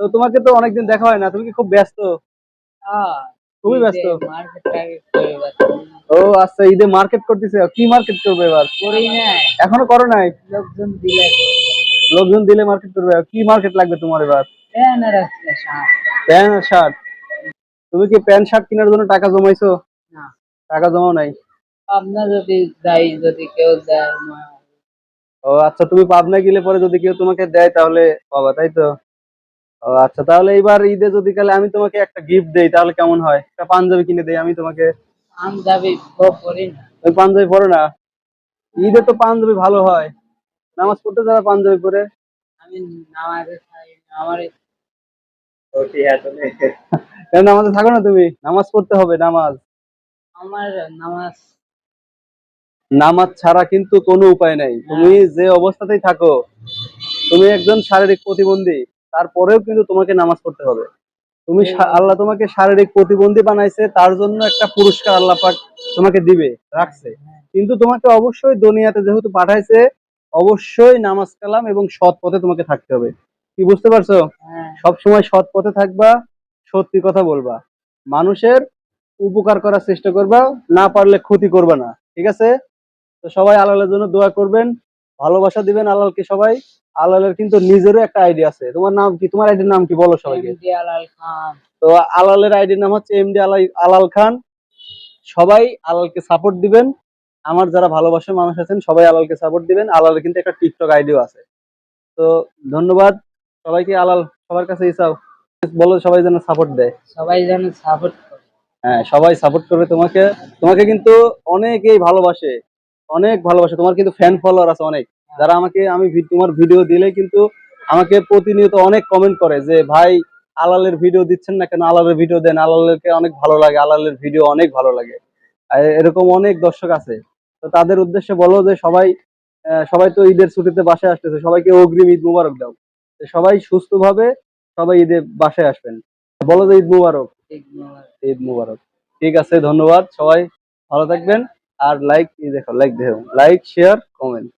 তো তোমাকে তো অনেকদিন দেখা হয় না তুমি কি খুব ব্যস্ত? খুবই ব্যস্ত। ও আচ্ছা ঈদে মার্কেট করতেছে কি মার্কেট করবে এবার? এখনও করো নাই? লোকজন দিলে লোকজন দিলে মার্কেট করবে কি মার্কেট লাগবে তোমার এবার? প্যান্ট আর শার্ট। তুমি কি প্যান্ট শার্ট কেনার জন্য টাকা জমাইছো? না। টাকা জমাও নাই? আপনার যদি দেয় যদি কেউ দেয় ও আচ্ছা তুমি পাবনা গেলে পরে যদি কেউ তোমাকে দেয় তাহলে পাবা তাই তো? আচ্ছা তাহলে এবার ঈদে যদি কালে আমি তোমাকে একটা গিফট দেই তাহলে কেমন হয়? একটা পাঞ্জাবি কিনে দেই আমি তোমাকে। দাবি ভোগ না। ওই পাঞ্জাবি পরো না? ঈদে তো পাঞ্জাবি ভালো হয়। নামাজ পড়তে যারা পাঞ্জাবি পরে? আমি নামাজে আমার কেন নামাজে থাকো না তুমি? নামাজ পড়তে হবে নামাজ। আমার নামাজ। নামাজ ছাড়া কিন্তু কোনো উপায় নাই। তুমি যে অবস্থাতেই থাকো তুমি একজন শারীরিক প্রতিবন্ধী। তারপরেও কিন্তু তোমাকে নামাজ পড়তে হবে। তুমি আল্লাহ তোমাকে শারীরিক প্রতিবন্ধী বানাইছে তার জন্য একটা পুরস্কার আল্লাহ পাক তোমাকে দিবে রাখছে। কিন্তু তোমাকে অবশ্যই দুনিয়াতে যেহেতু পাঠাইছে অবশ্যই নামাজ কালাম এবং সৎ পথে তোমাকে থাকতে হবে। কি বুঝতে পারছ? হ্যাঁ। সব সময় সৎ পথে থাকবা সত্যি কথা বলবা। মানুষের উপকার করার চেষ্টা করবা না পারলে ক্ষতি করবা না ঠিক আছে? তো সবাই আলালের জন্য দোয়া করবেন। ভালোবাসা দিবেন আলালকে সবাই। আলালের কিন্তু নিজেরও একটা আইডি আছে। তোমার নাম কি? তোমার আইডির নাম কি? বলো সবাইকে। খান। তো আলালের আইডির নাম হচ্ছে এমডি আলাই আলাল খান। সবাই আলালকে সাপোর্ট দিবেন। আমার যারা ভালোবাসার মানুষ আছেন সবাই আলালকে সাপোর্ট দিবেন। আলালের কিন্তু একটা টিকটক আইডিও আছে। তো ধন্যবাদ। সবাইকে আলাল সবার কাছে ইসাও বলো সবাই যেন সাপোর্ট দেয়। সবাই যেন সাপোর্ট হ্যাঁ সবাই সাপোর্ট করবে তোমাকে। তোমাকে কিন্তু অনেকেই ভালোবাসে। অনেক ভালোবাসে। তোমার কিন্তু ফ্যান ফলোয়ার আছে অনেক। যারা আমাকে আমি তোমার ভিডিও দিলে কিন্তু আমাকে প্রতিনিয়ত অনেক কমেন্ট করে যে ভাই আলালের ভিডিও দিচ্ছেন না কেন? আলালের ভিডিও দেন। আলালেরকে অনেক ভালো লাগে। আলালের ভিডিও অনেক ভালো লাগে। এরকম অনেক দর্শক আছে। তো তাদের উদ্দেশ্যে বলো যে সবাই আহ, সবাই তো ঈদের ছুটিতে বাসায় আসতেছে। সবাইকে অগ্রিম ঈদ মুবারক দাও। সবাই সুস্থভাবে সবাই ঈদে বাসায় আসবেন। বলো যে ঈদ মুবারক। ঈদ মুবারক। ঠিক আছে ধন্যবাদ। সবাই ভালো থাকবেন। আর লাইক দেখো লাইক দেখো লাইক শেয়ার কমেন্ট